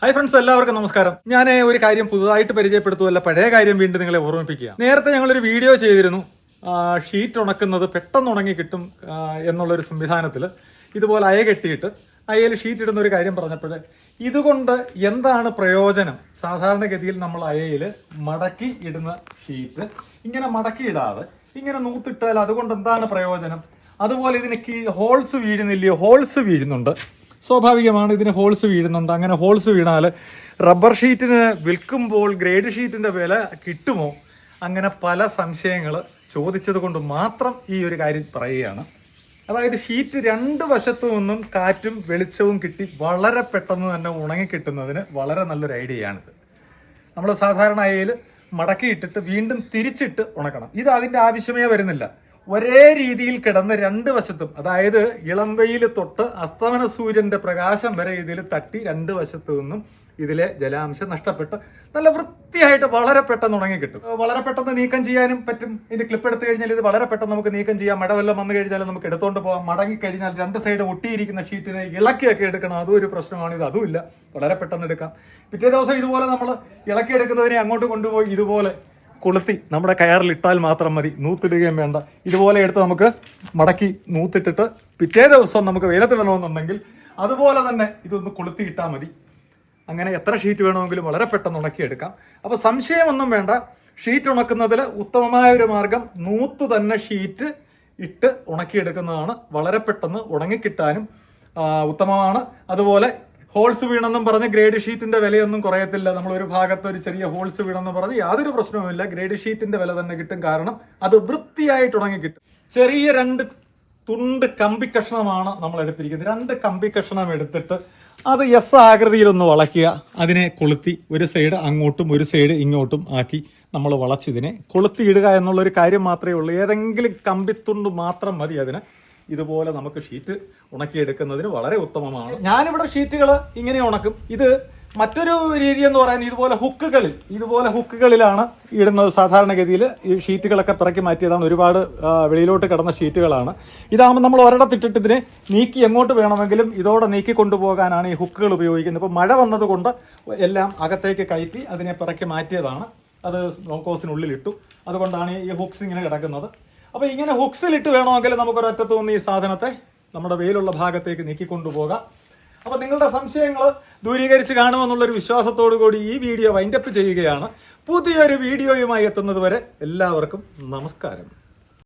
Hi friends എല്ലാവർക്കും നമസ്കാരം. ഞാൻ ഒരു കാര്യം പുതുതായിട്ട് പരിചയപ്പെടുത്തുമല്ല പഴയ കാര്യം വീണ്ടും നിങ്ങളെ ഓർമ്മിപ്പിക്കുക. നേരത്തെ ഞങ്ങളൊരു വീഡിയോ ചെയ്തിരുന്നു. ഷീറ്റ് ഉണക്കുന്നത് പെട്ടെന്ന് ഉണങ്ങി കിട്ടും എന്നുള്ളൊരു സംവിധാനത്തിൽ. ഇതുപോലെ അയ കെട്ടിയിട്ട് അയയിൽ ഷീറ്റ് ഇടുന്ന ഒരു കാര്യം പറഞ്ഞപ്പോൾ ഇതുകൊണ്ട് എന്താണ് പ്രയോജനം? സാധാരണഗതിയിൽ നമ്മൾ അയയിൽ മടക്കി ഇടുന്ന ഷീറ്റ് ഇങ്ങനെ മടക്കി ഇടാതെ ഇങ്ങനെ നൂത്തിട്ടാൽ അതുകൊണ്ട് എന്താണ് പ്രയോജനം? അതുപോലെ ഇതിന് ഹോൾസ് വീഴുന്നില്ലയോ? ഹോൾസ് വീഴുന്നുണ്ട്. സ്വാഭാവികമാണ് ഇതിന് ഹോൾസ് വീഴുന്നുണ്ട്. അങ്ങനെ ഹോൾസ് വീണാൽ റബ്ബർ ഷീറ്റിന് വിൽക്കുമ്പോൾ ഗ്രേഡ് ഷീറ്റിന്റെ വില കിട്ടുമോ? അങ്ങനെ പല സംശയങ്ങൾ ചോദിച്ചത് കൊണ്ട് മാത്രം ഈ ഒരു കാര്യം പറയുകയാണ്. അതായത് ഷീറ്റ് രണ്ട് വശത്തു നിന്നും കാറ്റും വെളിച്ചവും കിട്ടി വളരെ പെട്ടെന്ന് തന്നെ ഉണങ്ങിക്കിട്ടുന്നതിന് വളരെ നല്ലൊരു ഐഡിയയാണിത് നമ്മൾ സാധാരണ അയയിൽ മടക്കിയിട്ടിട്ട് വീണ്ടും തിരിച്ചിട്ട് ഉണക്കണം. ഇത് അതിന്റെ ആവശ്യമേ വരുന്നില്ല. ഒരേ രീതിയിൽ കിടന്ന് രണ്ട് വശത്തും അതായത് ഇളം വെയിൽ തൊട്ട് അസ്തമന സൂര്യന്റെ പ്രകാശം വരെ ഇതിൽ തട്ടി രണ്ട് വശത്തു നിന്നും ഇതിലെ ജലാംശം നഷ്ടപ്പെട്ട് നല്ല വൃത്തിയായിട്ട് വളരെ പെട്ടെന്ന് ഉണങ്ങി കിട്ടും. വളരെ പെട്ടെന്ന് നീക്കം ചെയ്യാനും പറ്റും. ഇതിന്റെ ക്ലിപ്പ് എടുത്തു കഴിഞ്ഞാൽ ഇത് വളരെ പെട്ടെന്ന് നമുക്ക് നീക്കം ചെയ്യാം. മഴ വല്ലതും വന്നു കഴിഞ്ഞാൽ നമുക്ക് എടുത്തുകൊണ്ട് പോകാം മടങ്ങി കഴിഞ്ഞാൽ രണ്ട് സൈഡ് ഒട്ടിയിരിക്കുന്ന ഷീറ്റിനെ ഇളക്കിയൊക്കെ എടുക്കണം. അതും ഒരു പ്രശ്നമാണ്. ഇത് അതുമില്ല. വളരെ പെട്ടെന്ന് എടുക്കാം. പിറ്റേ ദിവസം ഇതുപോലെ നമ്മൾ ഇളക്കിയെടുക്കുന്നതിനെ അങ്ങോട്ട് കൊണ്ടുപോയി ഇതുപോലെ കൊളുത്തി നമ്മുടെ കയറിൽ ഇട്ടാൽ മാത്രം മതി. നൂത്തിടുകയും വേണ്ട. ഇതുപോലെ എടുത്ത് നമുക്ക് മടക്കി നൂത്തിട്ടിട്ട് പിറ്റേ ദിവസം നമുക്ക് വെയിലത്തിടണമെന്നുണ്ടെങ്കിൽ അതുപോലെ തന്നെ ഇതൊന്ന് കൊളുത്തി ഇട്ടാൽ മതി. അങ്ങനെ എത്ര ഷീറ്റ് വേണമെങ്കിലും വളരെ പെട്ടെന്ന് ഉണക്കിയെടുക്കാം അപ്പോൾ സംശയമൊന്നും വേണ്ട. ഷീറ്റ് ഉണക്കുന്നതിൽ ഉത്തമമായ ഒരു മാർഗം നൂത്ത് തന്നെ ഷീറ്റ് ഇട്ട് ഉണക്കിയെടുക്കുന്നതാണ്. വളരെ പെട്ടെന്ന് ഉണങ്ങിക്കിട്ടാനും ഉത്തമമാണ്. അതുപോലെ ഹോൾസ് വീണെന്നും പറഞ്ഞ് ഗ്രേഡ് ഷീറ്റിന്റെ വിലയൊന്നും കുറയത്തില്ല. നമ്മൾ ഒരു ഭാഗത്ത് ഒരു ചെറിയ ഹോൾസ് വീണെന്ന് പറഞ്ഞ് യാതൊരു പ്രശ്നവുമില്ല. ഗ്രേഡ് ഷീറ്റിന്റെ വില തന്നെ കിട്ടും. കാരണം അത് വൃത്തിയായിട്ട് ഉണങ്ങി കിട്ടും. ചെറിയ രണ്ട് തുണ്ട് കമ്പി കഷ്ണമാണ് നമ്മൾ എടുത്തിരിക്കുന്നത്. രണ്ട് കമ്പി കഷ്ണം എടുത്തിട്ട് അത് എസ് ആകൃതിയിലൊന്ന് വളയ്ക്കുക. അതിനെ കൊളുത്തി ഒരു സൈഡ് അങ്ങോട്ടും ഒരു സൈഡ് ഇങ്ങോട്ടും ആക്കി നമ്മൾ വളച്ചിതിനെ കൊളുത്തി ഇടുക എന്നുള്ള ഒരു കാര്യം മാത്രമേ ഉള്ളൂ. ഏതെങ്കിലും കമ്പിത്തുണ്ട് മാത്രം മതി അതിന്. ഇതുപോലെ നമുക്ക് ഷീറ്റ് ഉണക്കിയെടുക്കുന്നതിന് വളരെ ഉത്തമമാണ്. ഞാനിവിടെ ഷീറ്റുകൾ ഇങ്ങനെ ഉണക്കും. ഇത് മറ്റൊരു രീതി എന്ന് പറയുന്നത് ഇതുപോലെ ഹുക്കുകളിൽ ഇതുപോലെ ഹുക്കുകളിലാണ് ഇടുന്നത്. സാധാരണഗതിയിൽ ഈ ഷീറ്റുകളൊക്കെ പിറക്കി മാറ്റിയതാണ്. ഒരുപാട് വെളിയിലോട്ട് കിടന്ന ഷീറ്റുകളാണ്. ഇതാകുമ്പോൾ നമ്മൾ ഒരിടത്തിട്ടിട്ട് ഇതിനെ നീക്കി എങ്ങോട്ട് വേണമെങ്കിലും ഇതോടെ നീക്കി കൊണ്ടുപോകാനാണ് ഈ ഹുക്കുകൾ ഉപയോഗിക്കുന്നത്. ഇപ്പോൾ മഴ വന്നതുകൊണ്ട് എല്ലാം അകത്തേക്ക് കയറ്റി അതിനെ പിറക്കി മാറ്റിയതാണ്. അത് നോക്കോസിനുള്ളിലിട്ടു അതുകൊണ്ടാണ് ഈ ഹുക്സ് ഇങ്ങനെ കിടക്കുന്നത്. അപ്പോൾ ഇങ്ങനെ ഹുക്സിലിട്ട് വേണമെങ്കിൽ നമുക്ക് ഒരൊറ്റത്ത് നിന്ന് ഈ സാധനത്തെ നമ്മുടെ വെയിലുള്ള ഭാഗത്തേക്ക് നീക്കിക്കൊണ്ടുപോകാം. അപ്പോൾ നിങ്ങളുടെ സംശയങ്ങൾ ദൂരീകരിച്ച് കാണുമെന്നുള്ളൊരു വിശ്വാസത്തോടു കൂടി ഈ വീഡിയോ വൈൻഡപ്പ് ചെയ്യുകയാണ്. പുതിയൊരു വീഡിയോയുമായി എത്തുന്നത് വരെ എല്ലാവർക്കും നമസ്കാരം.